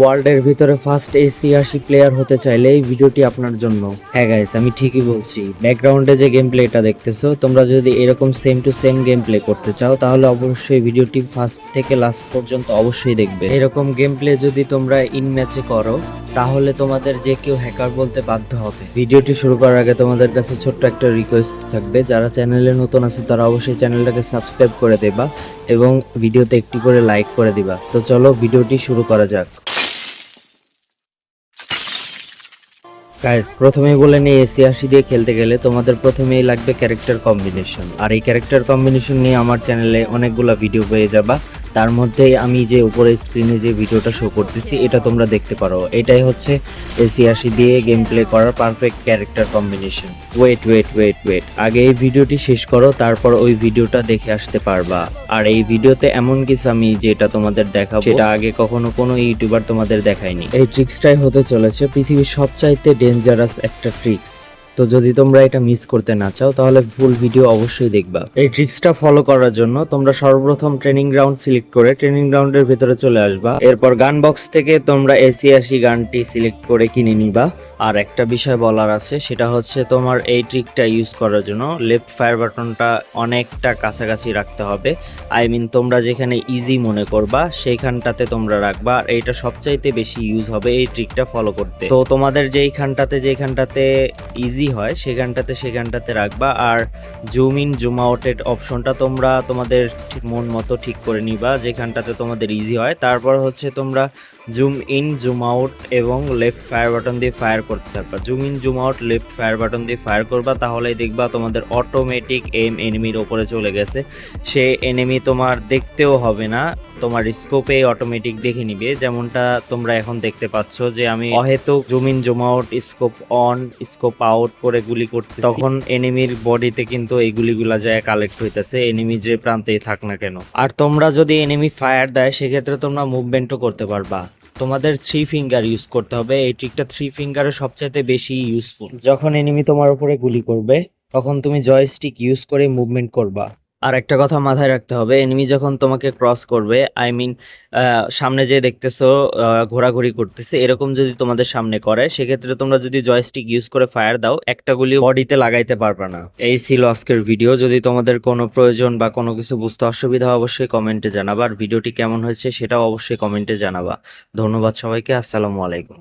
ওয়ার্ল্ডের ভিতরে first AC player হতে চাইলে এই ভিডিওটি আপনার জন্য। হ্যাঁ গাইস আমি ঠিকই বলছি। ব্যাকগ্রাউন্ডে যে গেম প্লেটা দেখতেছো, তোমরা যদি এরকম same to same game play করতে চাও, তাহলে অবশ্যই ভিডিওটি ফার্স্ট থেকে লাস্ট পর্যন্ত অবশ্যই দেখবে। এরকম গেম প্লে যদি তোমরা ইন ম্যাচে করো, তাহলে তোমাদের যে কেউ হ্যাকার বলতে বাধ্য হবে। ভিডিওটি শুরু করার আগে তোমাদের কাছে ছোট্ট একটা রিকোয়েস্ট থাকবে। যারা চ্যানেলে নতুন আছে, তারা অবশ্যই চ্যানেলটাকে সাবস্ক্রাইব করে দেবা এবং ভিডিওতে একটি করে লাইক করে দিবা। তো চলো, ভিডিওটি শুরু করা যাক। গাইস প্রথমেই বলে নিই এসি আশি দিয়ে খেলতে গেলে তোমাদের প্রথমেই লাগবে ক্যারেক্টার কম্বিনেশন আর এই ক্যারেক্টার কম্বিনেশন নিয়ে আমার চ্যানেলে অনেকগুলো ভিডিও পেয়ে যাবা। তার মধ্যে আমি যে উপরে স্ক্রিনে যে ভিডিওটা শো করতেছি, এটা তোমরা দেখতে পারো। এটাই হচ্ছে এসি আশি দিয়ে গেম প্লে করার perfect character combination wait wait wait wait আগে এই ভিডিওটি শেষ করো, তারপর ওই ভিডিওটা দেখে আসতে পারবা। আর এই ভিডিওতে এমন কিছু আমি যেটা তোমাদের দেখাবো, সেটা আগে কখনো কোনো ইউটিউবার তোমাদের দেখায়নি। এই ট্রিক্সটাই হতে চলেছে পৃথিবীর সবচাইতে ডেঞ্জারাস একটা ট্রিক্স তো যদি তোমরা এটা মিস করতে না চাও, তাহলে ফুল ভিডিও অবশ্যই দেখবা। এই ট্রিক্সটা ফলো করার জন্য তোমরা সর্বপ্রথম ট্রেনিং গ্রাউন্ড সিলেক্ট করে ট্রেনিং গ্রাউন্ডের ভিতরে চলে আসবা। এরপর গান বক্স থেকে তোমরা এসি আশি গানটি সিলেক্ট করে কিনে নিবা। আর একটা বিষয় বলার আছে, সেটা হচ্ছে তোমার এই ট্রিকটা ইউজ করার জন্য লেফট ফায়ার বাটনটা অনেকটা কাছাকাছি রাখতে হবে। আই মিন তোমরা যেখানে ইজি মনে করবা, সেইখানটাতে তোমরা রাখবা। আর এইটা সবচাইতে বেশি ইউজ হবে এই ট্রিকটা ফলো করতে। তো তোমাদের যেইখানটাতে যেইখানটাতে ইজি হয়, সে গানটাতে সে গানটাতে রাখবা। আর জুম ইন জুম আউটের অপশনটা তোমরা তোমাদের মন মতো ঠিক করে নিবা যেখানটাতে তোমাদের ইজি হয়। তারপর হচ্ছে তোমরা জুম ইন, জুম আউট এবং লেফট ফায়ার বাটন দিয়ে ফায়ার করতে থাকবা। Zoom in, zoom out, left fire button দিয়ে ফায়ার করবা, তাহলেই দেখবা তোমাদের অটোমেটিক এম এনিমির ওপরে চলে গেছে। সে এনিমি তোমার দেখতেও হবে না, তোমার স্কোপে অটোমেটিক দেখে নিবে। যেমনটা তোমরা এখন দেখতে পাচ্ছ যে আমি অহেতুক zoom in, zoom out scope on scope out করে গুলি করতে তখন এনিমির বডিতে কিন্তু এই গুলিগুলা যায় কালেক্ট হইতেছে এনিমি যে প্রান্তেই থাক না কেন। আর তোমরা যদি এনিমি ফায়ার দেয়, সেক্ষেত্রে তোমরা মুভমেন্টও করতে পারবা। তোমাদের থ্রি ফিঙ্গার ইউজ করতে হবে। এই ট্রিকটা থ্রি ফিঙ্গারের সবচাইতে বেশি ইউজফুল যখন এনিমি তোমার উপরে গুলি করবে, তখন তুমি জয়স্টিক ইউজ করে মুভমেন্ট করবা। আর একটা কথা মাথায় রাখতে হবে এনিমি যখন তোমাকে ক্রস করবে আই মিন সামনে যে দেখতেছো ঘোরাঘুরি করতেছে, এরকম যদি তোমাদের সামনে করে, সেক্ষেত্রে তোমরা যদি জয়স্টিক ইউজ করে ফায়ার দাও, একটা গুলি বডিতে লাগাইতে পারবে না। এই ছিল আজকের ভিডিও যদি তোমাদের কোনো প্রয়োজন বা কোনো কিছু বুঝতে অসুবিধা অবশ্যই কমেন্টে জানাবা। আর ভিডিওটি কেমন হয়েছে, সেটাও অবশ্যই কমেন্টে জানাবা। ধন্যবাদ সবাইকে, আসসালামু আলাইকুম।